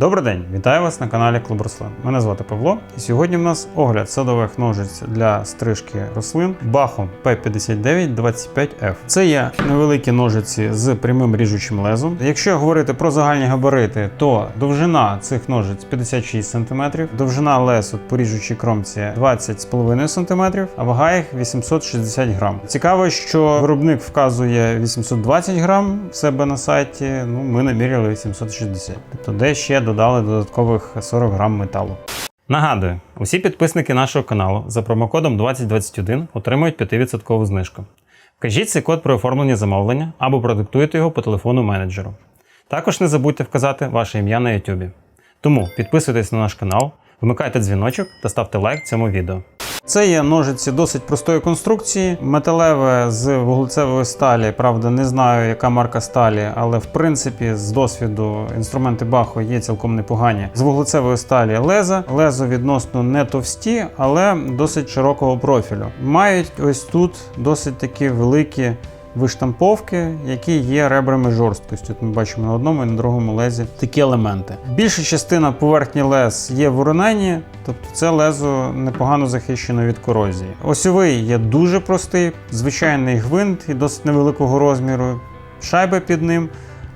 Добрий день, вітаю вас на каналі Клуб Рослин. Мене звати Павло, і сьогодні в нас огляд садових ножиць для стрижки рослин Bachom P5925F. Це є невеликі ножиці з прямим ріжучим лезом. Якщо говорити про загальні габарити, то довжина цих ножиць 56 см, довжина от по ріжучій кромці 20,5 см, а вага їх 860 грам. Цікаво, що виробник вказує 820 грам в себе на сайті. Ну, ми наміряли 860. Тобто, де ще додали додаткових 40 грам металу. Нагадую, усі підписники нашого каналу за промокодом 2021 отримують 5% знижку. Вкажіть цей код при оформленні замовлення або продиктуйте його по телефону менеджеру. Також не забудьте вказати ваше ім'я на YouTube. Тому підписуйтесь на наш канал, вмикайте дзвіночок та ставте лайк цьому відео. Це є ножиці досить простої конструкції, металеве з вуглецевої сталі. Правда, не знаю, яка марка сталі, але в принципі з досвіду інструменти баху є цілком непогані. З вуглецевої сталі леза. Лезо відносно не товсті, але досить широкого профілю. Мають ось тут досить такі великі виштамповки, які є ребрами жорсткості. От ми бачимо на одному і на другому лезі такі елементи. Більша частина поверхні лез є в уроненні, тобто це лезо непогано захищено від корозії. Осьовий є дуже простий, звичайний гвинт і досить невеликого розміру. Шайба під ним.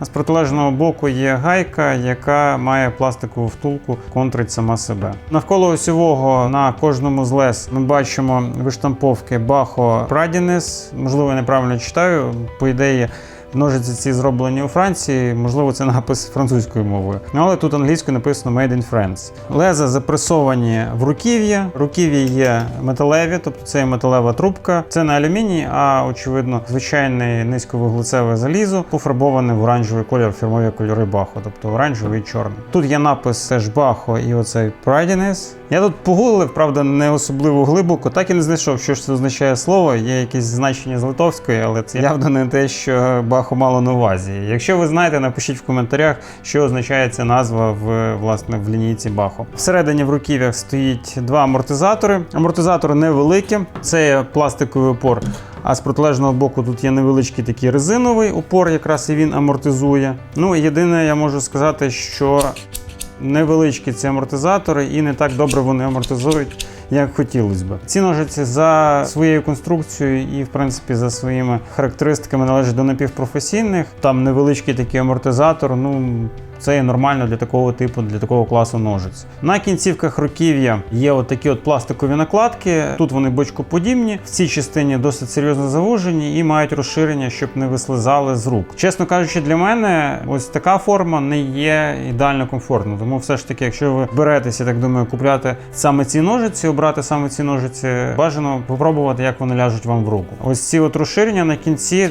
А з протилежного боку є гайка, яка має пластикову втулку, контрить сама себе. Навколо осьового на кожному з лес ми бачимо виштамповки Бахо Прадінес. Можливо, я неправильно читаю. По ідеї, ножиці ці зроблені у Франції, можливо, це напис французькою мовою. Ну, Але тут англійською написано Made in France. Леза запресовані в руків'я. Руків'я є металеві, тобто це є металева трубка. Це не алюміній, а очевидно звичайне низьковуглецеве залізо, пофарбоване в оранжевий кольор, фірмові кольори Бахо, тобто оранжевий і чорний. Тут є напис теж Бахо і оцей Pridiness. Я тут погуглив, правда, не особливо глибоко, так і не знайшов, що ж це означає слово. Є якесь значення з литовської, але це явно не те, що Бахо мало на увазі. Якщо ви знаєте, напишіть в коментарях, що означає ця назва в власне в лінійці Бахо. Всередині в руків'ях стоїть два амортизатори. Амортизатори невеликі, це пластиковий опор. А з протилежного боку тут є невеличкий такий резиновий упор, якраз і він амортизує. Ну, єдине, я можу сказати, що невеличкі ці амортизатори і не так добре вони амортизують, як хотілося б. Ці ножиці за своєю конструкцією і, в принципі, за своїми характеристиками належать до напівпрофесійних. Там невеличкий такий амортизатор. Ну це є нормально для такого типу, для такого класу ножиць. На кінцівках руків'я є от такі от пластикові накладки. Тут вони бочкоподібні, в цій частині досить серйозно завужені і мають розширення, щоб не вислизали з рук. Чесно кажучи, для мене ось така форма не є ідеально комфортною. Тому все ж таки, якщо ви беретеся, так думаю, купляти саме ці ножиці, обрати саме ці ножиці, бажано попробувати, як вони ляжуть вам в руку. Ось ці от розширення на кінці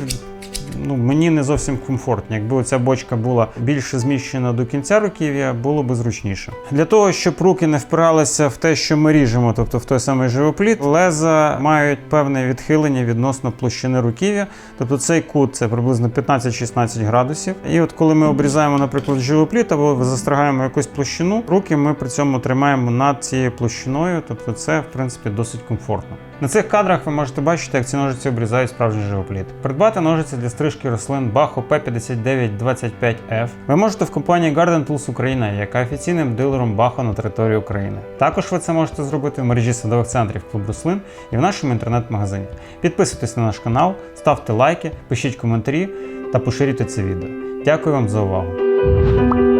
ну, мені не зовсім комфортні. Якби оця бочка була більше зміщена до кінця руків'я, було б зручніше. Для того, щоб руки не впиралися в те, що ми ріжемо, тобто в той самий живопліт, леза мають певне відхилення відносно площини руків'я. Тобто цей кут це приблизно 15-16 градусів. І от коли ми обрізаємо, наприклад, живопліт або застригаємо якусь площину, руки ми при цьому тримаємо над цією площиною, тобто це в принципі досить комфортно. На цих кадрах ви можете бачити, як ці ножиці обрізають справжній живопліт. Придбати ножиці для стрижки рослин Bacho P5925F ви можете в компанії Garden Tools Україна, яка офіційним дилером Bacho на території України. Також ви це можете зробити в мережі садових центрів Клуб Рослин і в нашому інтернет-магазині. Підписуйтесь на наш канал, ставте лайки, пишіть коментарі та поширюйте це відео. Дякую вам за увагу!